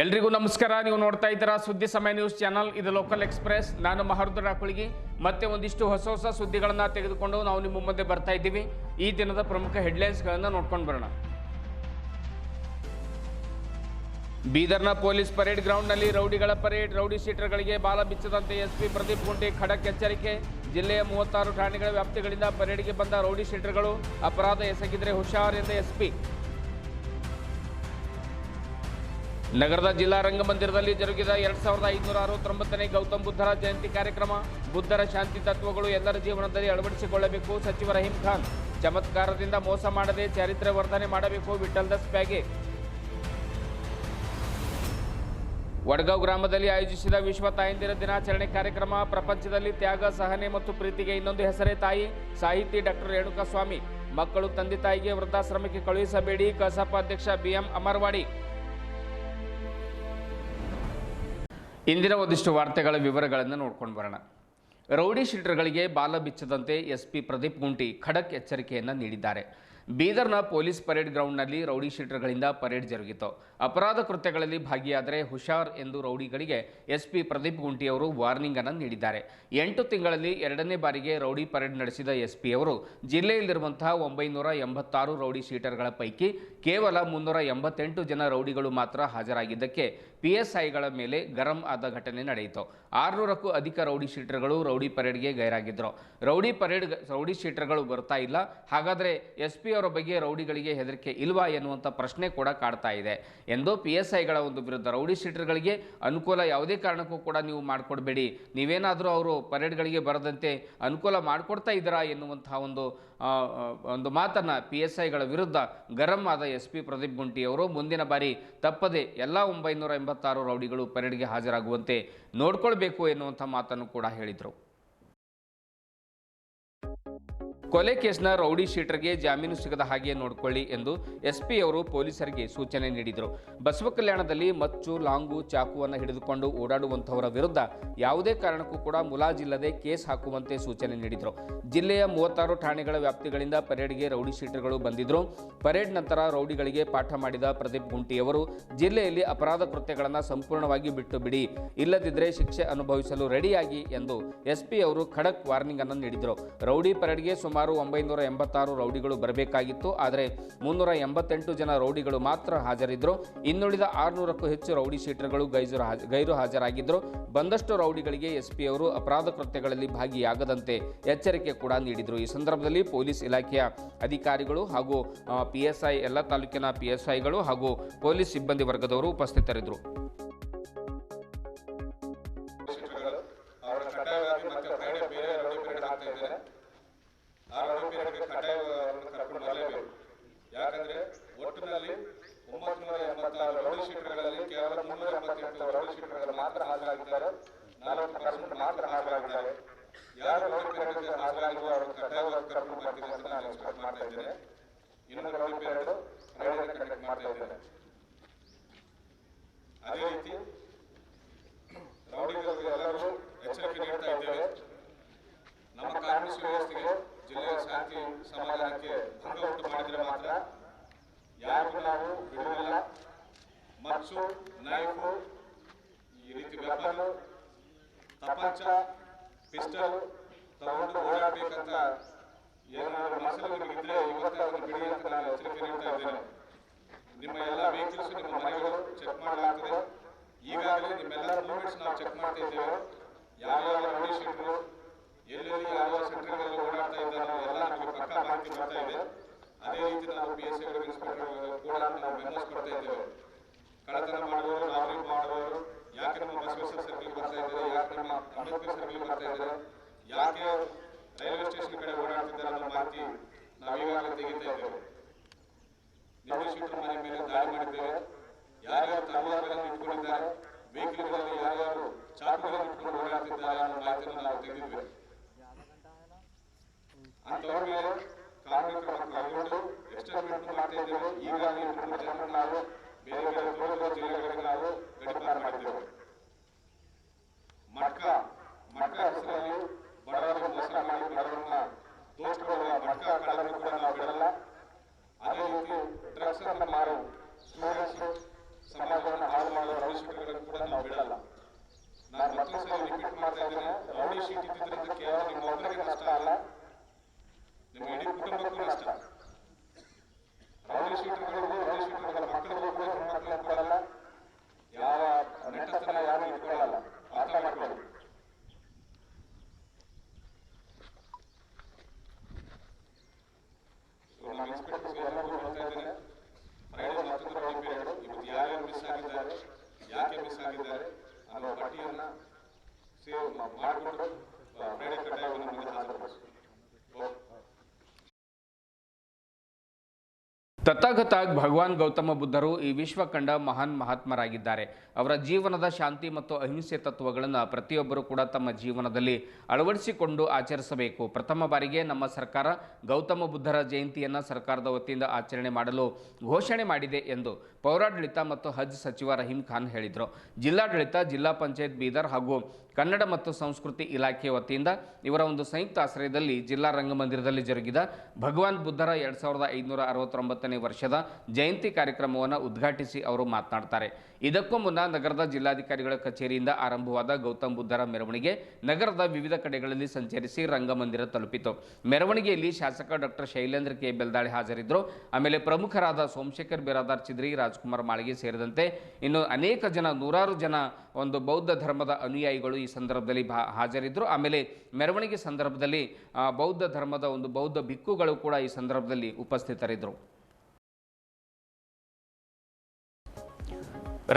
ಎಲ್ರಿಗೂ ನಮಸ್ಕಾರ. ನೀವು ನೋಡ್ತಾ ಇದ್ದೀರಾ ಸುದ್ದಿ ಸಮಯ ನ್ಯೂಸ್ ಚಾನಲ್. ಇದು ಲೋಕಲ್ ಎಕ್ಸ್ಪ್ರೆಸ್. ನಾನು ಮಹರುದ್ರ ಕುಳಗಿ ಮತ್ತೆ ಒಂದಿಷ್ಟು ಹೊಸ ಹೊಸ ಸುದ್ದಿಗಳನ್ನು ತೆಗೆದುಕೊಂಡು ನಾವು ನಿಮ್ಮ ಮುಂದೆ ಬರ್ತಾ ಇದ್ದೀವಿ. ಈ ದಿನದ ಪ್ರಮುಖ ಹೆಡ್ಲೈನ್ಸ್ಗಳನ್ನು ನೋಡ್ಕೊಂಡು ಬರೋಣ. ಬೀದರ್ನ ಪೊಲೀಸ್ ಪರೇಡ್ ಗ್ರೌಂಡ್ನಲ್ಲಿ ರೌಡಿಗಳ ಪರೇಡ್, ರೌಡಿ ಶೀಟರ್ಗಳಿಗೆ ಬಾಲ ಬಿಚ್ಚದಂತೆ ಎಸ್ಪಿ ಪ್ರದೀಪ್ ಗುಂಟಿ ಖಡಕ್ ಎಚ್ಚರಿಕೆ. ಜಿಲ್ಲೆಯ ಮೂವತ್ತಾರು ಠಾಣೆಗಳ ವ್ಯಾಪ್ತಿಗಳಿಂದ ಪರೇಡ್ಗೆ ಬಂದ ರೌಡಿ ಶೀಟರ್ಗಳು ಅಪರಾಧ ಎಸಗಿದರೆ ಹುಷಾರ್ ಎಂದ ಎಸ್ಪಿ. ನಗರದ ಜಿಲ್ಲಾ ರಂಗಮಂದಿರದಲ್ಲಿ ಜರುಗಿದ ಎರಡ್ ಸಾವಿರದ ಐದುನೂರ ಅರವತ್ತೊಂಬತ್ತನೇ ಗೌತಮ್ ಬುದ್ಧರ ಜಯಂತಿ ಕಾರ್ಯಕ್ರಮ. ಬುದ್ಧರ ಶಾಂತಿ ತತ್ವಗಳು ಎಲ್ಲರ ಜೀವನದಲ್ಲಿ ಅಳವಡಿಸಿಕೊಳ್ಳಬೇಕು. ಸಚಿವ ರಹೀಂ ಖಾನ್, ಚಮತ್ಕಾರದಿಂದ ಮೋಸ ಮಾಡದೆ ಚಾರಿತ್ರ್ಯ ವರ್ಧನೆ ಮಾಡಬೇಕು. ವಿಠಲ್ ದಸ್ ಪ್ಯಾಗೆ. ವಡ್ಗಾವ್ ಗ್ರಾಮದಲ್ಲಿ ಆಯೋಜಿಸಿದ ವಿಶ್ವ ತಾಯಂದಿರ ದಿನಾಚರಣೆ ಕಾರ್ಯಕ್ರಮ. ಪ್ರಪಂಚದಲ್ಲಿ ತ್ಯಾಗ, ಸಹನೆ ಮತ್ತು ಪ್ರೀತಿಗೆ ಇನ್ನೊಂದು ಹೆಸರೇ ತಾಯಿ. ಸಾಹಿತಿ ಡಾಕ್ಟರ್ ರೇಣುಕಾಸ್ವಾಮಿ, ಮಕ್ಕಳು, ತಂದೆ ತಾಯಿಗೆ ವೃದ್ಧಾಶ್ರಮಕ್ಕೆ ಕಳುಹಿಸಬೇಡಿ. ಕಸಾಪ ಅಧ್ಯಕ್ಷ ಬಿಎಂ ಅಮರ್ವಾಡಿ ಇಂದಿನ ಒಂದಿಷ್ಟು ವಾರ್ತೆಗಳ ವಿವರಗಳನ್ನು ನೋಡ್ಕೊಂಡು ಬರೋಣ. ರೌಡಿ ಶೀಟರ್ಗಳಿಗೆ ಬಾಲ ಬಿಚ್ಚದಂತೆ ಎಸ್ಪಿ ಪ್ರದೀಪ್ ಗುಂಟಿ ಖಡಕ್ ಎಚ್ಚರಿಕೆಯನ್ನು ನೀಡಿದ್ದಾರೆ. ಬೀದರ್ನ ಪೊಲೀಸ್ ಪರೇಡ್ ಗ್ರೌಂಡ್ನಲ್ಲಿ ರೌಡಿ ಶೀಟರ್ಗಳಿಂದ ಪರೇಡ್ ಜರುಗಿತು. ಅಪರಾಧ ಕೃತ್ಯಗಳಲ್ಲಿ ಭಾಗಿಯಾದರೆ ಹುಷಾರ್ ಎಂದು ರೌಡಿಗಳಿಗೆ ಎಸ್ಪಿ ಪ್ರದೀಪ್ ಗುಂಟಿ ಅವರು ವಾರ್ನಿಂಗ್ ಅನ್ನು ನೀಡಿದ್ದಾರೆ. ಎಂಟು ತಿಂಗಳಲ್ಲಿ ಎರಡನೇ ಬಾರಿಗೆ ರೌಡಿ ಪರೇಡ್ ನಡೆಸಿದ ಎಸ್ಪಿ ಅವರು ಜಿಲ್ಲೆಯಲ್ಲಿರುವಂತಹ ಒಂಬೈನೂರ ಎಂಬತ್ತಾರು ರೌಡಿ ಶೀಟರ್ಗಳ ಪೈಕಿ ಕೇವಲ ಮುನ್ನೂರ ಎಂಬತ್ತೆಂಟು ಜನ ರೌಡಿಗಳು ಮಾತ್ರ ಹಾಜರಾಗಿದ್ದಕ್ಕೆ ಪಿಎಸ್ಐಗಳ ಮೇಲೆ ಗರಂ ಆದ ಘಟನೆ ನಡೆಯಿತು. ಆರುನೂರಕ್ಕೂ ಅಧಿಕ ರೌಡಿ ಶೀಟರ್ಗಳು ರೌಡಿ ಪರೇಡ್ಗೆ ಗೈರಾಗಿದ್ದರು. ರೌಡಿ ಪರೇಡ್, ರೌಡಿ ಶೀಟರ್ಗಳು ಬರ್ತಾ ಇಲ್ಲ. ಹಾಗಾದರೆ ಎಸ್ ಪಿ ಅವರ ಬಗ್ಗೆ ರೌಡಿಗಳಿಗೆ ಹೆದರಿಕೆ ಇಲ್ವಾ ಎನ್ನುವಂಥ ಪ್ರಶ್ನೆ ಕೂಡ ಕಾಡ್ತಾ ಇದೆ. ಎಂದು ಪಿ ಎಸ್ ಐಗಳ ಒಂದು ವಿರುದ್ಧ ರೌಡಿ ಶೀಟರ್ಗಳಿಗೆ ಅನುಕೂಲ ಯಾವುದೇ ಕಾರಣಕ್ಕೂ ಕೂಡ ನೀವು ಮಾಡಿಕೊಡ್ಬೇಡಿ. ನೀವೇನಾದರೂ ಅವರು ಪರೇಡ್ಗಳಿಗೆ ಬರದಂತೆ ಅನುಕೂಲ ಮಾಡಿಕೊಡ್ತಾ ಇದ್ದೀರಾ ಎನ್ನುವಂತಹ ಒಂದು ಒಂದು ಮಾತನ್ನು ಪಿ ಎಸ್ ಐಗಳ ವಿರುದ್ಧ ಗರಂ ಆದ ಎಸ್ ಪಿ ಪ್ರದೀಪ್ ಗುಂಟಿ ಅವರು ಮುಂದಿನ ಬಾರಿ ತಪ್ಪದೆ ಎಲ್ಲ ಒಂಬೈನೂರ ಎಂಬತ್ತಾರು ರೌಡಿಗಳು ಪರೇಡ್ಗೆ ಹಾಜರಾಗುವಂತೆ ನೋಡ್ಕೊಳ್ಬೇಕು ಎನ್ನುವಂಥ ಮಾತನ್ನು ಕೂಡ ಹೇಳಿದರು. ಕೊಲೆ ಕೇಸ್ನ ರೌಡಿ ಶೀಟರ್ಗೆ ಜಾಮೀನು ಸಿಗದ ಹಾಗೆ ನೋಡಿಕೊಳ್ಳಿ ಎಂದು ಎಸ್ಪಿ ಅವರು ಪೊಲೀಸರಿಗೆ ಸೂಚನೆ ನೀಡಿದರು. ಬಸವ ಕಲ್ಯಾಣದಲ್ಲಿ ಮಚ್ಚು, ಲಾಂಗು, ಚಾಕುವನ್ನು ಹಿಡಿದುಕೊಂಡು ಓಡಾಡುವಂಥವರ ವಿರುದ್ಧ ಯಾವುದೇ ಕಾರಣಕ್ಕೂ ಕೂಡ ಮುಲಾಜಿಲ್ಲದೆ ಕೇಸ್ ಹಾಕುವಂತೆ ಸೂಚನೆ ನೀಡಿದರು. ಜಿಲ್ಲೆಯ ಮೂವತ್ತಾರು ಠಾಣೆಗಳ ವ್ಯಾಪ್ತಿಗಳಿಂದ ಪರೇಡ್ಗೆ ರೌಡಿ ಶೀಟರ್ಗಳು ಬಂದಿದ್ದರು ಪರೇಡ್ ನಂತರ ರೌಡಿಗಳಿಗೆ ಪಾಠ ಮಾಡಿದ ಪ್ರದೀಪ್ ಗುಂಟಿಯವರು, ಜಿಲ್ಲೆಯಲ್ಲಿ ಅಪರಾಧ ಕೃತ್ಯಗಳನ್ನು ಸಂಪೂರ್ಣವಾಗಿ ಬಿಟ್ಟು ಬಿಡಿ ಇಲ್ಲದಿದ್ದರೆ ಶಿಕ್ಷೆ ಅನುಭವಿಸಲು ರೆಡಿಯಾಗಿ ಎಂದು ಎಸ್ಪಿ ಅವರು ಖಡಕ್ ವಾರ್ನಿಂಗ್ ಅನ್ನು ನೀಡಿದರು. ರೌಡಿ ಪರೇಡ್ಗೆ ಸುಮಾರು ಒಂಬೈನೂರ ಎಂಬತ್ತಾರು ರೌಡಿಗಳು ಬರಬೇಕಾಗಿತ್ತು, ಆದರೆ ಮುನ್ನೂರ ಎಂಬತ್ತೆಂಟು ಜನ ರೌಡಿಗಳು ಮಾತ್ರ ಹಾಜರಿದ್ದರು. ಇನ್ನುಳಿದ ಆರುನೂರಕ್ಕೂ ಹೆಚ್ಚು ರೌಡಿ ಶೀಟರ್ಗಳು ಗೈಜರು ಗೈರು ಹಾಜರಾಗಿದ್ದರು. ಬಂದಷ್ಟು ರೌಡಿಗಳಿಗೆ ಎಸ್ಪಿ ಅವರು ಅಪರಾಧ ಕೃತ್ಯಗಳಲ್ಲಿ ಭಾಗಿಯಾಗದಂತೆ ಎಚ್ಚರಿಕೆ ಕೂಡ ನೀಡಿದರು. ಈ ಸಂದರ್ಭದಲ್ಲಿ ಪೊಲೀಸ್ ಇಲಾಖೆಯ ಅಧಿಕಾರಿಗಳು ಹಾಗೂ ಪಿ ಎಸ್ ಐ, ಎಲ್ಲ ತಾಲೂಕಿನ ಪಿ ಎಸ್ ಐಗಳು ಹಾಗೂ ಪೊಲೀಸ್ ಸಿಬ್ಬಂದಿ ವರ್ಗದವರು ಉಪಸ್ಥಿತರಿದ್ದರು. ಯಾಕಂದ್ರೆ ಒಟ್ಟಿನಲ್ಲಿ ಒಂಬತ್ತು ನೂರ ಎಂಬತ್ತಾರು ರೌಡಿ ಶೀಟರ್ಗಳಲ್ಲಿ ಕೇವಲ ಮುನ್ನೂರ ಎಂಬತ್ತೆಂಟು ರೌಡಿ ಶೀಟರ್ಗಳು ಮಾತ್ರ ಹಾಜರಾಗಿದ್ದಾರೆ. ನಲವತ್ತು ಪರ್ಸೆಂಟ್ ಮಾತ್ರ ಹಾಜರಾಗಿದ್ದಾರೆ. ಯಾರು ರೋಲ್ ಪೀರಿಯಡ್ಗೆ ಹಾಜರಾಗಿರುವ ಅವರು ಕಡ್ಡಾಯವಾಗಿ ಅಂತ ನಾನು ಎಕ್ಸ್ಪೆಕ್ಟ್ ಮಾಡ್ತಾ ಇದ್ದೇನೆ. ಇನ್ನೊಂದು ಫ್ರೈಡೇ ಕಂಡಕ್ಟ್ ಮಾಡ್ತಾ ಇದ್ದೇನೆ. ಅದೇ ರೀತಿ ರೌಡಿಗಳಿಗೆ ಎಲ್ಲರೂ ಎಚ್ಚರಿಕೆ ನೀಡ್ತಾ ಇದ್ದೇವೆ ನಮ್ಮ ಕಾನೂನು ಸುವ್ಯವಸ್ಥೆಗೆ ಜಿಲ್ಲೆಯ ಶಾಂತಿ ಸಮಾಧಾನಕ್ಕೆ ಭಂಗ ಉಂಟು ಮಾಡಿದರೆ ಮಾತ್ರ ಯಾರಿಗೂ ನಾವು ಬಿಡುವುದಿಲ್ಲ ಮಚ್ಚು ನೈಫು ಈ ರೀತಿ ವೆಪನ್ ತಪಂಚ ಪಿಸ್ಟಲ್ ತಗೊಂಡು ಓಡಾಡಬೇಕಂತ ಏನಾದರೂ ಮನಸ್ಸಲ್ಲಿ ನಿಮಗೆ ಇದ್ರೆ ಇವತ್ತೇ ಅದನ್ನು ಬಿಡಿ ಅಂತ ನಾನು ಎಚ್ಚರಿಕೆ ನೀಡ್ತಾ ಇದ್ದೇನೆ. ನಿಮ್ಮ ಎಲ್ಲ ವೆಹಿಕಲ್ಸ್ ನಿಮ್ಮ ಮನೆಗಳು ಚೆಕ್ ಮಾಡಲಾಗ್ತದೆ. ಈಗಾಗಲೇ ನಿಮ್ಮೆಲ್ಲ ಮೂಮೆಂಟ್ಸ್ ನಾವು ಚೆಕ್ ಮಾಡ್ತಾ ಇದ್ದೇವೆ. ಯಾವ್ಯಾವ ಶೀಟರು ಎಲ್ಲೆಲ್ಲಿ ಯಾವ ಸೆಂಟರ್ಗಳಲ್ಲಿ ಓಡಾಡ್ತಾ ನಾವು ಎಲ್ಲ ನಮಗೆ ಪಕ್ಕ ಮಾಹಿತಿ ಬರ್ತಾ ಇದೆ. ಅದೇ ರೀತಿ ನಾವು ಪಿ ಎಸ್ ಐ ಇನ್ಸ್ಪೆಕ್ಟರ್ ಕೂಡ ನಾವು ಮೆಮೋಸ್ ಕೊಡ್ತಾ ಇದ್ದೇವೆ. ಕಳ್ಳತನ ಮಾಡುವವರು ರಾಬರಿ ಮಾಡುವವರು, ಯಾಕೆ ನಮ್ಮ ಬಸವೇಶ್ವರ ಸರ್ಕಲ್ ಬರ್ತಾ ಇದ್ದಾರೆ, ಯಾಕೆ ನಮ್ಮ ಅಂಬೇಡ್ಕರ್ ಸರ್ಕಲ್ ಬರ್ತಾ ಇದ್ದಾರೆ, ಯಾಕೆ ರೈಲ್ವೆ ಸ್ಟೇಷನ್ ಕಡೆ ಓಡಾಡ್ತಿದ್ದಾರೆ ಅನ್ನೋ ಮಾಹಿತಿ ನಾವು ಈಗಾಗಲೇ ತೆಗಿತಾ ಇದ್ದೇವೆ. ನಿರ್ದೇಶಕರ ಮನೆ ಮೇಲೆ ದಾಳಿ ಮಾಡಿದ್ದೇವೆ. ಯಾರ್ಯಾರು ತಲವಾರುಗಳನ್ನು ಇಟ್ಕೊಂಡಿದ್ದಾರೆ ವೆಹಿಕಲ್ಗಳಲ್ಲಿ ಯಾರ್ಯಾರು ಚಾಕುಗಳನ್ನು ಇಟ್ಕೊಂಡು ಓಡಾಡ್ತಿದ್ದಾರೆ ಅನ್ನೋ ಮಾಹಿತಿಯನ್ನು ನಾವು ತೆಗೆದಿದ್ದೇವೆ ಅಂತವ್ರ ಮೇಲೆ ಕಾರ್ಮಿಕರ ಮಕ್ಕಳು ಕೈಗೊಂಡು ಎಕ್ಸ್ಟರ್ಮೆಂಟ್ ಮಾಡ್ತಾ ಇದ್ದೇವೆ, ಈಗಾಗಲೇ ಮೂರು ಜನ ನಾವು ಬೇರೆ ಬೇರೆ ದೂರ ದೂರ ಜಿಲ್ಲೆಗಳಿಗೆ ನಾವು ಗಡಿಪಾರು ಮಾಡಿದ್ದೇವೆ ಮಟ್ಕ ಮಟ್ಕ ಹೆಸರಲ್ಲಿ ಬಡವರಿಗೆ ಮೋಸ ಮಾಡಿ ಬಡವರನ್ನ ದೋಸ್ಕೊಳ್ಳುವ ಮಟ್ಕ ಕಳ್ಳರನ್ನು ಕೂಡ ನಾವು ಬಿಡಲ್ಲ ಅದೇ ರೀತಿ ಡ್ರಗ್ಸ್ ಅನ್ನು ಮಾರು ಸ್ಟೂಡೆಂಟ್ಸ್ ಸಮಾಜವನ್ನು ಹಾಳು ಯಾಕೆ ಮಿಸ್ ಆಗಿದ್ದಾರೆ ಅನ್ನೋ ಪಟ್ಟಿಯನ್ನು ಸೇವ್ ತಥಾಗತ ಭಗವಾನ್ ಗೌತಮ ಬುದ್ಧರು ಈ ವಿಶ್ವ ಕಂಡ ಮಹಾನ್ ಮಹಾತ್ಮರಾಗಿದ್ದಾರೆ. ಅವರ ಜೀವನದ ಶಾಂತಿ ಮತ್ತು ಅಹಿಂಸೆ ತತ್ವಗಳನ್ನು ಪ್ರತಿಯೊಬ್ಬರು ಕೂಡ ತಮ್ಮ ಜೀವನದಲ್ಲಿ ಅಳವಡಿಸಿಕೊಂಡು ಆಚರಿಸಬೇಕು. ಪ್ರಥಮ ಬಾರಿಗೆ ನಮ್ಮ ಸರ್ಕಾರ ಗೌತಮ ಬುದ್ಧರ ಜಯಂತಿಯನ್ನು ಸರ್ಕಾರದ ವತಿಯಿಂದ ಆಚರಣೆ ಮಾಡಲು ಘೋಷಣೆ ಮಾಡಿದೆ ಎಂದು ಪೌರಾಡಳಿತ ಮತ್ತು ಹಜ್ ಸಚಿವ ರಹೀಂ ಖಾನ್ ಹೇಳಿದರು. ಜಿಲ್ಲಾಡಳಿತ, ಜಿಲ್ಲಾ ಪಂಚಾಯತ್ ಬೀದರ್ ಹಾಗೂ ಕನ್ನಡ ಮತ್ತು ಸಂಸ್ಕೃತಿ ಇಲಾಖೆ ವತಿಯಿಂದ ಇವರ ಒಂದು ಸಂಯುಕ್ತ ಆಶ್ರಯದಲ್ಲಿ ಜಿಲ್ಲಾ ರಂಗಮಂದಿರದಲ್ಲಿ ಜರುಗಿದ ಭಗವಾನ್ ಬುದ್ಧರ ಎರಡು ಸಾವಿರದ ಐದುನೂರ ಅರವತ್ತೊಂಬತ್ತನೇ ವರ್ಷದ ಜಯಂತಿ ಕಾರ್ಯಕ್ರಮವನ್ನು ಉದ್ಘಾಟಿಸಿ ಅವರು ಮಾತನಾಡ್ತಾರೆ. ಇದಕ್ಕೂ ಮುನ್ನ ನಗರದ ಜಿಲ್ಲಾಧಿಕಾರಿಗಳ ಕಚೇರಿಯಿಂದ ಆರಂಭವಾದ ಗೌತಮ್ ಬುದ್ಧರ ಮೆರವಣಿಗೆ ನಗರದ ವಿವಿಧ ಕಡೆಗಳಲ್ಲಿ ಸಂಚರಿಸಿ ರಂಗಮಂದಿರ ತಲುಪಿತು. ಮೆರವಣಿಗೆಯಲ್ಲಿ ಶಾಸಕ ಡಾಕ್ಟರ್ ಶೈಲೇಂದ್ರ ಕೆ. ಬೆಲ್ದಾಳಿ ಹಾಜರಿದ್ದರು. ಆಮೇಲೆ ಪ್ರಮುಖರಾದ ಸೋಮಶೇಖರ್ ಬಿರಾದಾರ್ ಚಿದ್ರಿ, ರಾಜ್ಕುಮಾರ್ ಮಾಳಿಗೆ ಸೇರಿದಂತೆ ಇನ್ನು ಅನೇಕ ಜನ, ನೂರಾರು ಜನ ಒಂದು ಬೌದ್ಧ ಧರ್ಮದ ಅನುಯಾಯಿಗಳು ಈ ಸಂದರ್ಭದಲ್ಲಿ ಹಾಜರಿದ್ದರು ಆಮೇಲೆ ಮೆರವಣಿಗೆ ಸಂದರ್ಭದಲ್ಲಿ ಬೌದ್ಧ ಧರ್ಮದ ಒಂದು ಬೌದ್ಧ ಭಿಕ್ಕುಗಳು ಕೂಡ ಈ ಸಂದರ್ಭದಲ್ಲಿ ಉಪಸ್ಥಿತರಿದ್ದರು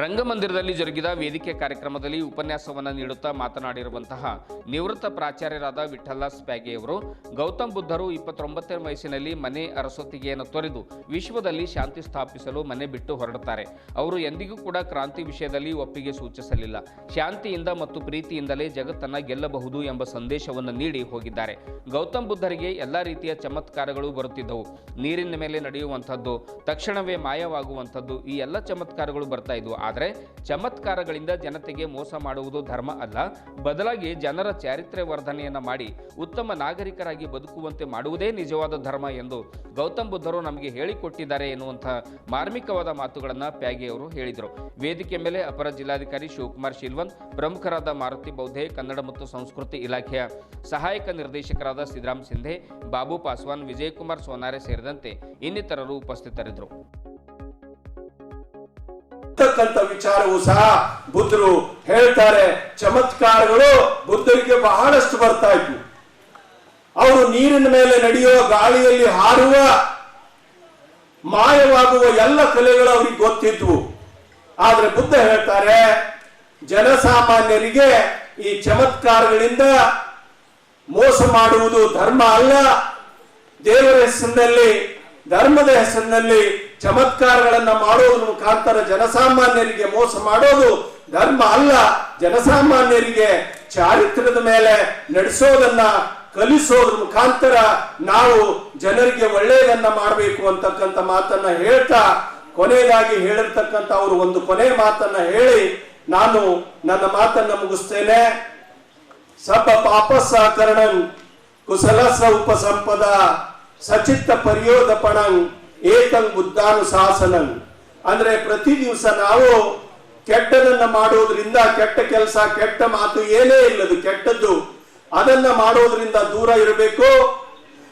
ರಂಗಮಂದಿರದಲ್ಲಿ ಜರುಗಿದ ವೇದಿಕೆ ಕಾರ್ಯಕ್ರಮದಲ್ಲಿ ಉಪನ್ಯಾಸವನ್ನು ನೀಡುತ್ತಾ ಮಾತನಾಡಿರುವಂತಹ ನಿವೃತ್ತ ಪ್ರಾಚಾರ್ಯರಾದ ವಿಠ್ಠಲ ಸ್ಪ್ಯಾಗೆಯವರು ಗೌತಮ್ ಬುದ್ಧರು ಇಪ್ಪತ್ತೊಂಬತ್ತನೇ ವಯಸ್ಸಿನಲ್ಲಿ ಮನೆ ಅರಸೊತ್ತಿಗೆಯನ್ನು ತೊರೆದು ವಿಶ್ವದಲ್ಲಿ ಶಾಂತಿ ಸ್ಥಾಪಿಸಲು ಮನೆ ಬಿಟ್ಟು ಹೊರಡುತ್ತಾರೆ. ಅವರು ಎಂದಿಗೂ ಕೂಡ ಕ್ರಾಂತಿ ವಿಷಯದಲ್ಲಿ ಒಪ್ಪಿಗೆ ಸೂಚಿಸಲಿಲ್ಲ. ಶಾಂತಿಯಿಂದ ಮತ್ತು ಪ್ರೀತಿಯಿಂದಲೇ ಜಗತ್ತನ್ನು ಗೆಲ್ಲಬಹುದು ಎಂಬ ಸಂದೇಶವನ್ನು ನೀಡಿ ಹೋಗಿದ್ದಾರೆ. ಗೌತಮ್ ಬುದ್ಧರಿಗೆ ಎಲ್ಲ ರೀತಿಯ ಚಮತ್ಕಾರಗಳು ಬರುತ್ತಿದ್ದವು. ನೀರಿನ ಮೇಲೆ ನಡೆಯುವಂಥದ್ದು, ತಕ್ಷಣವೇ ಮಾಯವಾಗುವಂಥದ್ದು, ಈ ಎಲ್ಲ ಚಮತ್ಕಾರಗಳು ಬರ್ತಾ ಇದ್ವು. ಆದರೆ ಚಮತ್ಕಾರಗಳಿಂದ ಜನತೆಗೆ ಮೋಸ ಮಾಡುವುದು ಧರ್ಮ ಅಲ್ಲ. ಬದಲಾಗಿ ಜನರ ಚಾರಿತ್ರ್ಯ ವರ್ಧನೆಯನ್ನ ಮಾಡಿ ಉತ್ತಮ ನಾಗರಿಕರಾಗಿ ಬದುಕುವಂತೆ ಮಾಡುವುದೇ ನಿಜವಾದ ಧರ್ಮ ಎಂದು ಗೌತಮ್ ಬುದ್ಧರು ನಮಗೆ ಹೇಳಿಕೊಟ್ಟಿದ್ದಾರೆ ಎನ್ನುವಂತಹ ಮಾರ್ಮಿಕವಾದ ಮಾತುಗಳನ್ನು ಪ್ಯಾಗೆ ಅವರು ಹೇಳಿದರು. ವೇದಿಕೆ ಮೇಲೆ ಅಪರ ಜಿಲ್ಲಾಧಿಕಾರಿ ಶಿವಕುಮಾರ್ ಶಿಲ್ವನ್ ಪ್ರಮುಖರಾದ ಮಾರುತಿ ಬೌದ್ಧೆ, ಕನ್ನಡ ಮತ್ತು ಸಂಸ್ಕೃತಿ ಇಲಾಖೆಯ ಸಹಾಯಕ ನಿರ್ದೇಶಕರಾದ ಸಿದ್ದರಾಮ್ ಸಿಂಧೆ, ಬಾಬು ಪಾಸ್ವಾನ್, ವಿಜಯಕುಮಾರ್ ಸೋನಾರೆ ಸೇರಿದಂತೆ ಇನ್ನಿತರರು ಉಪಸ್ಥಿತರಿದ್ದರು. ಅಂತಕ್ಕಂಥ ವಿಚಾರವೂ ಸಹ ಬುದ್ಧರು ಹೇಳ್ತಾರೆ. ಚಮತ್ಕಾರಗಳು ಬುದ್ಧರಿಗೆ ಬಹಳಷ್ಟು ಬರ್ತಾ ಇದ್ವು. ಅವರು ನೀರಿನ ಮೇಲೆ ನಡೆಯುವ ಗಾಳಿಯಲ್ಲಿ ಹಾರುವ, ಮಾಯವಾಗುವ ಎಲ್ಲ ಕಲೆಗಳು ಅವ್ರಿಗೆ ಗೊತ್ತಿದ್ವು. ಆದ್ರೆ ಬುದ್ಧ ಹೇಳ್ತಾರೆ, ಜನಸಾಮಾನ್ಯರಿಗೆ ಈ ಚಮತ್ಕಾರಗಳಿಂದ ಮೋಸ ಮಾಡುವುದು ಧರ್ಮ ಅಲ್ಲ. ದೇವರ ಹೆಸರಿನಲ್ಲಿ, ಧರ್ಮದ ಹೆಸರಿನಲ್ಲಿ ಚಮತ್ಕಾರಗಳನ್ನ ಮಾಡೋದ್ರ ಮುಖಾಂತರ ಜನಸಾಮಾನ್ಯರಿಗೆ ಮೋಸ ಮಾಡೋದು ಧರ್ಮ ಅಲ್ಲ. ಜನಸಾಮಾನ್ಯರಿಗೆ ಚಾರಿತ್ರದ ಮೇಲೆ ನಡೆಸೋದನ್ನ ಕಲಿಸೋದ್ರ ಮುಖಾಂತರ ನಾವು ಜನರಿಗೆ ಒಳ್ಳೆಯದನ್ನ ಮಾಡಬೇಕು ಅಂತಕ್ಕಂಥ ಮಾತನ್ನ ಹೇಳ್ತಾ, ಕೊನೆಯದಾಗಿ ಹೇಳಿರ್ತಕ್ಕಂಥ ಅವರು ಒಂದು ಕೊನೆ ಮಾತನ್ನ ಹೇಳಿ ನಾನು ನನ್ನ ಮಾತನ್ನ ಮುಗಿಸ್ತೇನೆ. ಸಬ ಕುಸಲಸ ಉಪ ಉಪಸಂಪದ ಸಚಿತ್ತ ಪರ್ಯೋದಪಣಂ ಏಕಂ ಬುದ್ಧಾನುಶಾಸನಂ ಅಂದ್ರೆ ಪ್ರತಿ ದಿವಸ ನಾವು ಕೆಟ್ಟದನ್ನ ಮಾಡೋದ್ರಿಂದ ಕೆಟ್ಟ ಕೆಲಸ ಕೆಟ್ಟ ಮಾತು ಏನೇ ಇಲ್ಲದು ಕೆಟ್ಟದ್ದು ಅದನ್ನ ಮಾಡೋದ್ರಿಂದ ದೂರ ಇರಬೇಕು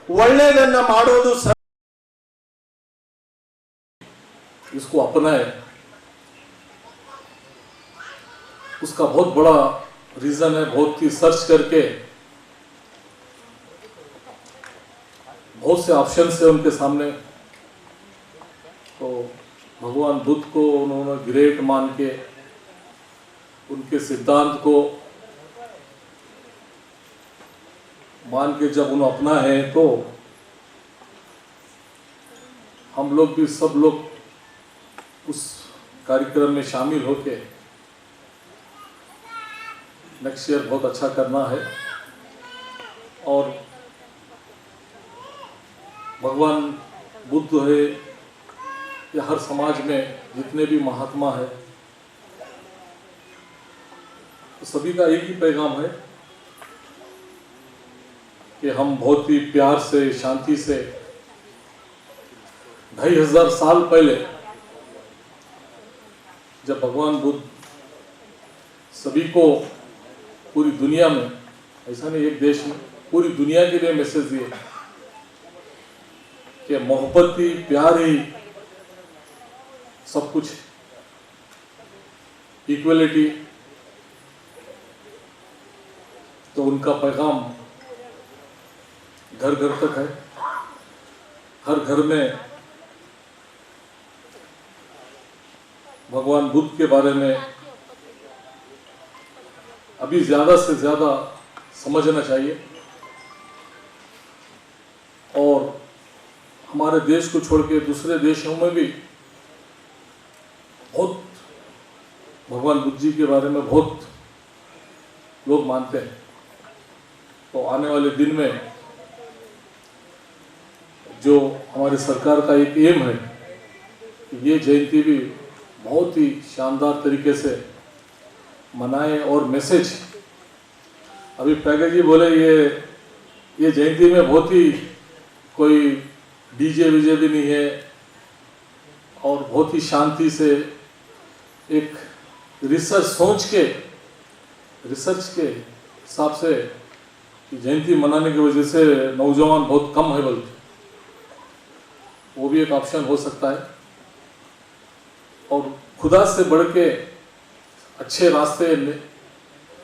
ಒಳ್ಳೆಯದನ್ನ ಮಾಡೋದು ಸ इसको अपनाए उसका बहुत बड़ा रीजन है बहुत ही सर्च करके बहुत से ऑप्शन है उनके सामने तो भगवान बुद्ध को उन्होंने ग्रेट मान के, उनके सिद्धांत को मान के जब उन्हें अपना है तो हम लोग भी सब लोग उस कार्यक्रम में शामिल होके नेक्स्ट ईयर बहुत अच्छा करना है। और भगवान बुद्ध है या हर समाज में जितने भी महात्मा है तो सभी का एक ही पैगाम है कि हम बहुत ही प्यार से, शांति से, ढाई हज़ार साल पहले जब भगवान बुद्ध सभी को पूरी दुनिया में, ऐसा नहीं एक देश में, पूरी दुनिया के लिए मैसेज दिए कि मोहब्बत ही, प्यार ही सब कुछ। इक्वलिटी तो उनका पैगाम घर घर तक है। हर घर में भगवान बुद्ध के बारे में अभी ज़्यादा से ज़्यादा समझना चाहिए। और हमारे देश को छोड़ के दूसरे देशों में भी बहुत भगवान बुद्ध जी के बारे में बहुत लोग मानते हैं। तो आने वाले दिन में जो हमारी सरकार का एक एम है ये जयंती भी बहुत ही शानदार तरीके से मनाएँ और मैसेज। अभी पैकेज जी बोले, ये ये जयंती में बहुत ही कोई डीजे वीजे भी नहीं है और बहुत ही शांति से एक रिसर्च सोच के रिसर्च के हिसाब से जयंती मनाने की वजह से नौजवान बहुत कम है बल्कि। वो भी एक ऑप्शन हो सकता है। और खुदा से बढ़ के अच्छे रास्ते में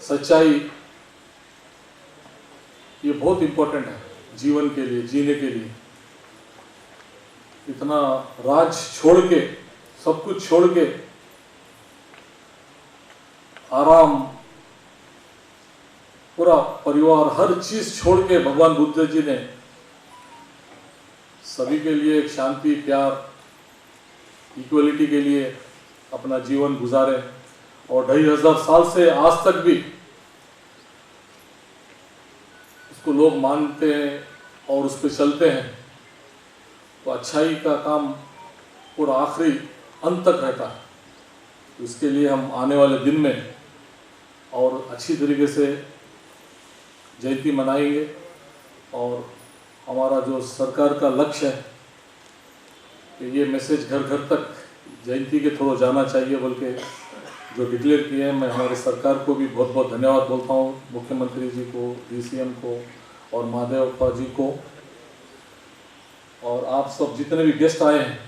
सच्चाई, ये बहुत इम्पोर्टेंट है जीवन के लिए, जीने के लिए। इतना राज छोड़ के, सब कुछ छोड़ के आराम, पूरा परिवार, हर चीज़ छोड़ के भगवान बुद्ध जी ने सभी के लिए एक शांति, प्यार इक्वलिटी के लिए अपना जीवन गुजारे। और ढाई हज़ार साल से आज तक भी उसको लोग मानते हैं और उस पर चलते हैं। तो अच्छाई का काम पूरा आखिरी अंत तक रहता है। तो इसके लिए हम आने वाले दिन में और अच्छी तरीके से जयंती मनाएँगे और हमारा जो सरकार का लक्ष्य है कि ये मैसेज घर घर तक जयंती के थ्रू जाना चाहिए बल्कि जो डिक्लेयर किए हैं, मैं हमारी सरकार को भी बहुत बहुत धन्यवाद बोलता हूँ, मुख्यमंत्री जी को डीसीएम को और महादेवप्पा जी को। और आप सब जितने भी गेस्ट आए हैं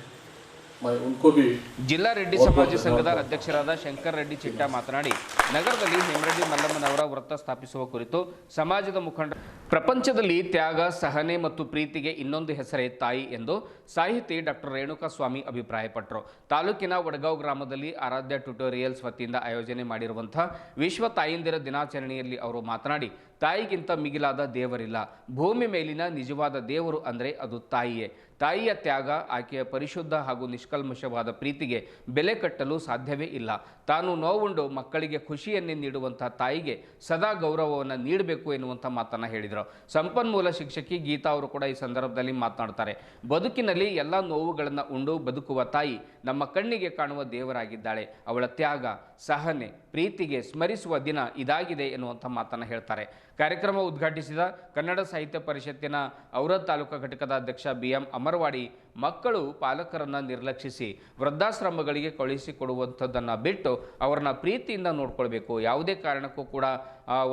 ಜಿಲ್ಲಾ ರೆಡ್ಡಿ ಸಮಾಜ ಸಂಘದ ಅಧ್ಯಕ್ಷರಾದ ಶಂಕರ್ ರೆಡ್ಡಿ ಚಿಟ್ಟಾ ಮಾತನಾಡಿ ನಗರದಲ್ಲಿ ಹೇಮರೆಡ್ಡಿ ಮಲ್ಲಮ್ಮನವರ ವೃತ್ತ ಸ್ಥಾಪಿಸುವ ಕುರಿತು ಸಮಾಜದ ಮುಖಂಡ ಪ್ರಪಂಚದಲ್ಲಿ ತ್ಯಾಗ ಸಹನೆ ಮತ್ತು ಪ್ರೀತಿಗೆ ಇನ್ನೊಂದು ಹೆಸರೇ ತಾಯಿ ಎಂದು ಸಾಹಿತಿ ಡಾಕ್ಟರ್ ರೇಣುಕಾ ಸ್ವಾಮಿ ಅಭಿಪ್ರಾಯಪಟ್ಟರು. ತಾಲೂಕಿನ ವಡಗಾಂವ್ ಗ್ರಾಮದಲ್ಲಿ ಆರಾಧ್ಯ ಟ್ಯೂಟೋರಿಯಲ್ಸ್ ವತಿಯಿಂದ ಆಯೋಜನೆ ಮಾಡಿರುವಂತಹ ವಿಶ್ವ ತಾಯಿಂದಿರ ದಿನಾಚರಣೆಯಲ್ಲಿ ಅವರು ಮಾತನಾಡಿ ತಾಯಿಗಿಂತ ಮಿಗಿಲಾದ ದೇವರಿಲ್ಲ. ಭೂಮಿ ಮೇಲಿನ ನಿಜವಾದ ದೇವರು ಅಂದರೆ ಅದು ತಾಯಿಯೇ. ತಾಯಿಯ ತ್ಯಾಗ ಆಕೆಯ ಪರಿಶುದ್ಧ ಹಾಗೂ ನಿಷ್ಕಲ್ಮಶವಾದ ಪ್ರೀತಿಗೆ ಬೆಲೆ ಕಟ್ಟಲು ಸಾಧ್ಯವೇ ಇಲ್ಲ. ತಾನು ನೋವುಂಡು ಮಕ್ಕಳಿಗೆ ಖುಷಿಯನ್ನೇ ನೀಡುವಂಥ ತಾಯಿಗೆ ಸದಾ ಗೌರವವನ್ನು ನೀಡಬೇಕು ಎನ್ನುವಂಥ ಮಾತನ್ನು ಹೇಳಿದರು. ಸಂಪನ್ಮೂಲ ಶಿಕ್ಷಕಿ ಗೀತಾ ಅವರು ಕೂಡ ಈ ಸಂದರ್ಭದಲ್ಲಿ ಮಾತನಾಡ್ತಾರೆ. ಬದುಕಿನಲ್ಲಿ ಎಲ್ಲ ನೋವುಗಳನ್ನು ಉಂಡು ಬದುಕುವ ತಾಯಿ ನಮ್ಮ ಕಣ್ಣಿಗೆ ಕಾಣುವ ದೇವರಾಗಿದ್ದಾಳೆ. ಅವಳ ತ್ಯಾಗ, ಸಹನೆ, ಪ್ರೀತಿಗೆ ಸ್ಮರಿಸುವ ದಿನ ಇದಾಗಿದೆ ಎನ್ನುವಂಥ ಮಾತನ್ನು ಹೇಳ್ತಾರೆ. ಕಾರ್ಯಕ್ರಮ ಉದ್ಘಾಟಿಸಿದ ಕನ್ನಡ ಸಾಹಿತ್ಯ ಪರಿಷತ್ತಿನ ಔರ ತಾಲೂಕಾ ಘಟಕದ ಅಧ್ಯಕ್ಷ ಬಿ ಎಂ ಅಮರವಾಡಿ ಮಕ್ಕಳು ಪಾಲಕರನ್ನ ನಿರ್ಲಕ್ಷಿಸಿ ವೃದ್ಧಾಶ್ರಮಗಳಿಗೆ ಕಳುಹಿಸಿಕೊಡುವಂಥದ್ದನ್ನು ಬಿಟ್ಟು ಅವರನ್ನ ಪ್ರೀತಿಯಿಂದ ನೋಡ್ಕೊಳ್ಬೇಕು. ಯಾವುದೇ ಕಾರಣಕ್ಕೂ ಕೂಡ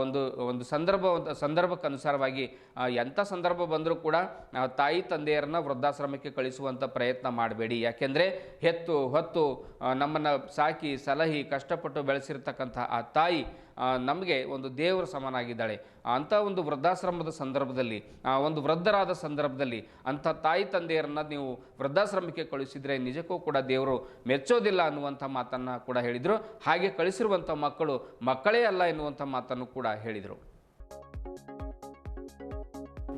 ಒಂದು ಒಂದು ಸಂದರ್ಭ ಅನುಸಾರವಾಗಿ ಎಂಥ ಸಂದರ್ಭ ಬಂದರೂ ಕೂಡ ತಾಯಿ ತಂದೆಯರನ್ನ ವೃದ್ಧಾಶ್ರಮಕ್ಕೆ ಕಳಿಸುವಂಥ ಪ್ರಯತ್ನ ಮಾಡಬೇಡಿ. ಯಾಕೆಂದರೆ ಹೆತ್ತು, ಹೊತ್ತು ನಮ್ಮನ್ನು ಸಾಕಿ, ಸಲಹಿ, ಕಷ್ಟಪಟ್ಟು ಬೆಳೆಸಿರ್ತಕ್ಕಂಥ ಆ ತಾಯಿ ನಮಗೆ ಒಂದು ದೇವರ ಸಮನಾಗಿದ್ದಾಳೆ. ಅಂಥ ಒಂದು ವೃದ್ಧಾಶ್ರಮದ ಸಂದರ್ಭದಲ್ಲಿ ಒಂದು ವೃದ್ಧರಾದ ಸಂದರ್ಭದಲ್ಲಿ ಅಂಥ ತಾಯಿ ತಂದೆಯರನ್ನು ನೀವು ವೃದ್ಧಾಶ್ರಮಕ್ಕೆ ಕಳಿಸಿದರೆ ನಿಜಕ್ಕೂ ಕೂಡ ದೇವರು ಮೆಚ್ಚೋದಿಲ್ಲ ಅನ್ನುವಂಥ ಮಾತನ್ನು ಕೂಡ ಹೇಳಿದರು. ಹಾಗೆ ಕಳಿಸಿರುವಂಥ ಮಕ್ಕಳು ಮಕ್ಕಳೇ ಅಲ್ಲ ಎನ್ನುವಂಥ ಮಾತನ್ನು ಕೂಡ ಹೇಳಿದರು.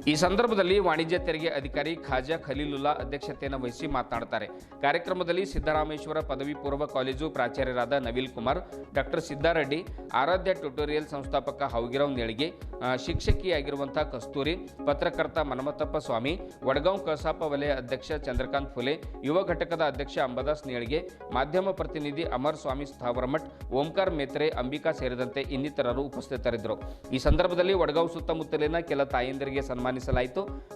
ಈ ಸಂದರ್ಭದಲ್ಲಿ ವಾಣಿಜ್ಯ ತೆರಿಗೆ ಅಧಿಕಾರಿ ಖಾಜಾ ಖಲೀಲುಲ್ಲಾ ಅಧ್ಯಕ್ಷತೆಯನ್ನು ವಹಿಸಿ ಮಾತನಾಡ್ತಾರೆ. ಕಾರ್ಯಕ್ರಮದಲ್ಲಿ ಸಿದ್ದರಾಮೇಶ್ವರ ಪದವಿ ಪೂರ್ವ ಕಾಲೇಜು ಪ್ರಾಚಾರ್ಯರಾದ ನವೀಲ್ ಕುಮಾರ್, ಡಾಕ್ಟರ್ ಸಿದ್ದಾರೆಡ್ಡಿ, ಆರಾಧ್ಯ ಟ್ಯುಟೋರಿಯಲ್ ಸಂಸ್ಥಾಪಕ ಹೌಗಿರಾವ್ ನೇಳಿಗೆ ಶಿಕ್ಷಕಿಯಾಗಿರುವಂತಹ ಕಸ್ತೂರಿ, ಪತ್ರಕರ್ತ ಮನಮತ್ತಪ್ಪ ಸ್ವಾಮಿ, ವಡಗಾಂವ್ ಕಸಾಪ ವಲಯ ಅಧ್ಯಕ್ಷ ಚಂದ್ರಕಾಂತ್ ಫುಲೆ, ಯುವ ಘಟಕದ ಅಧ್ಯಕ್ಷ ಅಂಬದಾಸ್ ನೇಳಿಗೆ, ಮಾಧ್ಯಮ ಪ್ರತಿನಿಧಿ ಅಮರ್ ಸ್ವಾಮಿ ಸ್ಥಾವರಮಠ್, ಓಂಕಾರ್ ಮೇತ್ರೆ, ಅಂಬಿಕಾ ಸೇರಿದಂತೆ ಇನ್ನಿತರರು ಉಪಸ್ಥಿತರಿದ್ದರು. ಈ ಸಂದರ್ಭದಲ್ಲಿ ವಡಗಾಂವ್ ಸುತ್ತಮುತ್ತಲಿನ ಕೆಲ ತಾಯಂದಿರಿಗೆ ಸನ್ಮಾನಿಸಲಾಯಿತು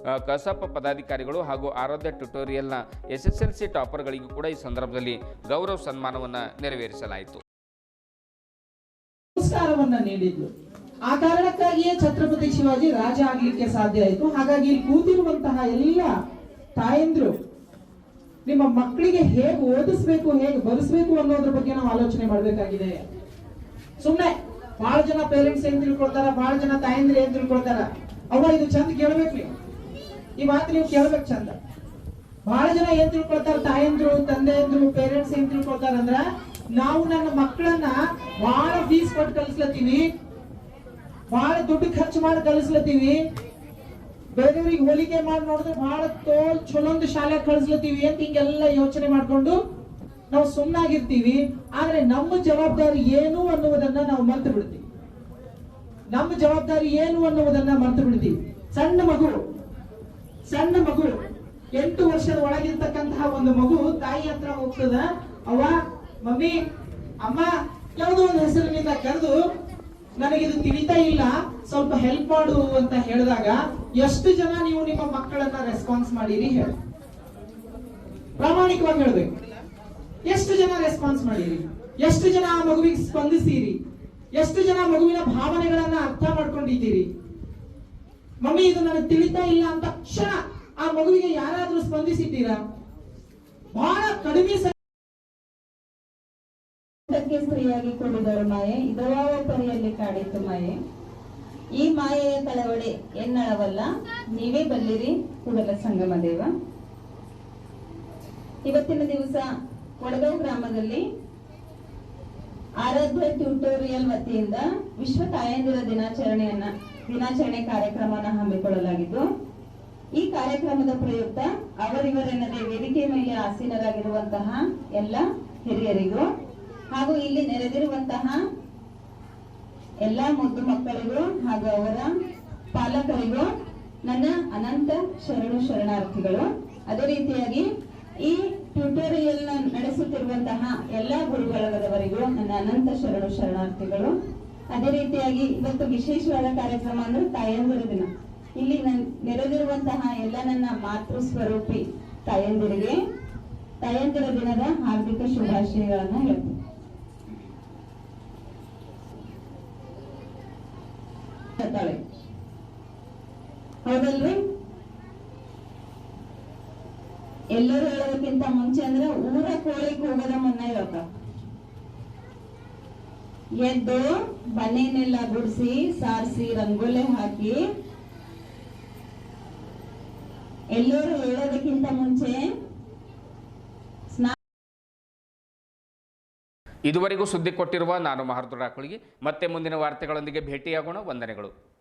ಆ, ಕಸಾಪ ಪದಾಧಿಕಾರಿಗಳು ಹಾಗೂ ಆರಾಧ್ಯ ಟ್ಯುಟೋರಿಯಲ್ನ ಎಸ್ಎಸ್ಎಲ್ಸಿ ಟಾಪರ್ಗಳಿಗೂ ಕೂಡ ಈ ಸಂದರ್ಭದಲ್ಲಿ ಗೌರವ ಸನ್ಮಾನವನ್ನು ನೆರವೇರಿಸಲಾಯಿತು. ಆ ಕಾರಣಕ್ಕಾಗಿಯೇ ಛತ್ರಪತಿ ಶಿವಾಜಿ ರಾಜ ಆಗ್ಲಿಕ್ಕೆ ಸಾಧ್ಯ ಆಯಿತು. ಹಾಗಾಗಿ ಇಲ್ಲಿ ಕೂತಿರುವಂತಹ ಎಲ್ಲ ತಾಯಂದ್ರು ನಿಮ್ಮ ಮಕ್ಕಳಿಗೆ ಹೇಗೆ ಓದಿಸ್ಬೇಕು ಹೇಗೆ ಬರೆಸ್ಬೇಕು ಅನ್ನೋದ್ರ ಬಗ್ಗೆ ನಾವು ಆಲೋಚನೆ ಮಾಡಬೇಕಾಗಿದೆ. ಸುಮ್ಮನೆ ಬಹಳ ಜನ ಪೇರೆಂಟ್ಸ್ ಏನ್ ತಿಳ್ಕೊಳ್ತಾರ ಬಹಳ ಜನ ತಾಯಂದ್ರು ಏನ್ ತಿಳ್ಕೊಳ್ತಾರ? ಅವ್ವ, ಇದು ಚಂದ ಕೇಳಬೇಕು ನೀವು. ಈ ಮಾತು ನೀವು ಕೇಳ್ಬೇಕು ಚಂದ. ಬಹಳ ಜನ ಏನ್ ತಿಳ್ಕೊಳ್ತಾರ, ತಾಯಂದ್ರು, ತಂದೆಯಂದ್ರು ಪೇರೆಂಟ್ಸ್ ಏನ್ ತಿಳ್ಕೊಳ್ತಾರ ಅಂದ್ರ, ನಾವು ನನ್ನ ಮಕ್ಕಳನ್ನ ಬಹಳ ಫೀಸ್ ಕೊಟ್ಟು ಕಲಿಸ್ಲತ್ತೀವಿ ಬಹಳ ದುಡ್ಡು ಖರ್ಚು ಮಾಡಿ ಕಲಿಸ್ಲತ್ತೀವಿ ಬೇರೆಯವ್ರಿಗೆ ಹೋಲಿಕೆ ಮಾಡಿ ನೋಡಿದ್ರೆ ಬಹಳ ತೋಲ್ ಚಲೊಂದು ಶಾಲೆ ಕಳಿಸ್ಲತ್ತೀವಿ ಅಂತ ಹಿಂಗೆಲ್ಲ ಯೋಚನೆ ಮಾಡ್ಕೊಂಡು ನಾವು ಸುಮ್ಮನಾಗಿರ್ತೀವಿ ಆದ್ರೆ ನಮ್ಮ ಜವಾಬ್ದಾರಿ ಏನು ಅನ್ನುವುದನ್ನ ನಾವು ಮರ್ತು ಬಿಡ್ತೀವಿ. ನಮ್ಮ ಜವಾಬ್ದಾರಿ ಏನು ಅನ್ನುವುದನ್ನ ಮರೆತು ಬಿಡ್ತೀವಿ ಸಣ್ಣ ಮಗು ಸಣ್ಣ ಮಗು, ಎಂಟು ವರ್ಷದ ಒಳಗಿರ್ತಕ್ಕಂತಹ ಒಂದು ಮಗು ತಾಯಿ ಹತ್ರ ಹೋಗ್ತದ. ಅವ್ವ, ಮಮ್ಮಿ, ಅಮ್ಮ, ಯಾವುದೋ ಒಂದು ಹೆಸರಿನಿಂದ ಕರೆದು ನನಗಿದು ತಿಳಿತಾ ಇಲ್ಲ, ಸ್ವಲ್ಪ ಹೆಲ್ಪ್ ಮಾಡು ಅಂತ ಹೇಳಿದಾಗ ಎಷ್ಟು ಜನ ನೀವು ನಿಮ್ಮ ಮಕ್ಕಳನ್ನ ರೆಸ್ಪಾನ್ಸ್ ಮಾಡಿರಿ ಹೇಳಿ. ಪ್ರಾಮಾಣಿಕವಾಗಿ ಹೇಳ್ಬೇಕು. ಎಷ್ಟು ಜನ ರೆಸ್ಪಾನ್ಸ್ ಮಾಡಿರಿ? ಎಷ್ಟು ಜನ ಆ ಮಗುವಿಗೆ ಸ್ಪಂದಿಸಿರಿ? ಎಷ್ಟು ಜನ ಮಗುವಿನ ಭಾವನೆಗಳನ್ನ ಅರ್ಥ ಮಾಡ್ಕೊಂಡಿದ್ದೀರಿ? ಮಮ್ಮಿ, ಇದು ನನಗೆ ತಿಳಿತಾ ಇಲ್ಲ ಅಂತ ಕ್ಷಣ ಆ ಮಗುವಿಗೆ ಯಾರಾದ್ರೂ ಸ್ಪಂದಿಸಿದ್ದೀರಾ? ಬಹಳ ಕಡಿಮೆ ಸ್ತ್ರೀಯಾಗಿ ಕೂಡಿದಳು ಮಾಯೆ. ಇದವಾವ ಪರಿಯಲ್ಲಿ ಕಾಡಿತ್ತು ಮಾಯೆ? ಈ ಮಾಯೆಯ ಕಳವಡೆ ಎನ್ನಳವಲ್ಲ. ನೀವೇ ಬಲ್ಲಿರಿ, ಕೂಡಲ ಸಂಗಮ ದೇವ. ಇವತ್ತಿನ ದಿವಸ ಕೊಡಗಾವ್ ಗ್ರಾಮದಲ್ಲಿ ಆರಾಧ್ಯ ಟ್ಯೂಟೋರಿಯಲ್ ವತಿಯಿಂದ ವಿಶ್ವ ತಾಯಂದಿರ ದಿನಾಚರಣೆಯನ್ನ, ದಿನಾಚರಣೆ ಕಾರ್ಯಕ್ರಮವನ್ನು ಹಮ್ಮಿಕೊಳ್ಳಲಾಗಿದ್ದು, ಈ ಕಾರ್ಯಕ್ರಮದ ಪ್ರಯುಕ್ತ ಅವರಿವರೆನ್ನದೇ ವೇದಿಕೆ ಮೇಲೆ ಆಸೀನರಾಗಿರುವಂತಹ ಎಲ್ಲ ಹಿರಿಯರಿಗೂ ಹಾಗೂ ಇಲ್ಲಿ ನೆರೆದಿರುವಂತಹ ಎಲ್ಲಾ ಮುದ್ದು ಮಕ್ಕಳಿಗೂ ಹಾಗೂ ಅವರ ಪಾಲಕರಿಗೂ ನನ್ನ ಅನಂತ ಶರಣು ಶರಣಾರ್ಥಿಗಳು. ಅದೇ ರೀತಿಯಾಗಿ ಈ ಟ್ಯೂಟೋರಿಯಲ್ ನಡೆಸುತ್ತಿರುವಂತಹ ಎಲ್ಲಾ ಗುರುಗಳವರಿಗೂ ನನ್ನ ಅನಂತ ಶರಣು ಶರಣಾರ್ಥಿಗಳು. ಅದೇ ರೀತಿಯಾಗಿ ಇವತ್ತು ವಿಶೇಷವಾದ ಕಾರ್ಯಕ್ರಮ ಅಂದ್ರೆ ತಾಯಂದಿರ ದಿನ. ಇಲ್ಲಿ ನನ್ ನೆರೆದಿರುವಂತಹ ಎಲ್ಲ ನನ್ನ ಮಾತೃ ಸ್ವರೂಪಿ ತಾಯಂದಿರಿಗೆ ತಾಯಂದಿರ ದಿನದ ಹಾರ್ದಿಕ ಶುಭಾಶಯಗಳನ್ನ ಹೇಳ್ತೀನಿ. ಹೌದಲ್ರಿ? ಎಲ್ಲರೂ ಹೇಳೋದಕ್ಕಿಂತ ಮುಂಚೆ ಅಂದ್ರೆ ಊರ ಕೋಳಿ ಕೂಗದ ಮುನ್ನ ಇವತ್ತ. ಎದ್ದು ಮನೆಯನ್ನೆಲ್ಲ ಗುಡಿಸಿ, ಸಾರಿಸಿ, ರಂಗೋಲೆ ಹಾಕಿ. ಎಲ್ಲರೂ ಹೇಳೋದಕ್ಕಿಂತ ಮುಂಚೆ ಇದುವರೆಗೂ ಸುದ್ದಿ ಕೊಟ್ಟಿರುವ ನಾನು ಮಹರ್ದುರಾಕುಳಿಗೆ ಮತ್ತೆ ಮುಂದಿನ ವಾರ್ತೆಗಳೊಂದಿಗೆ ಭೇಟಿಯಾಗೋಣ. ವಂದನೆಗಳು.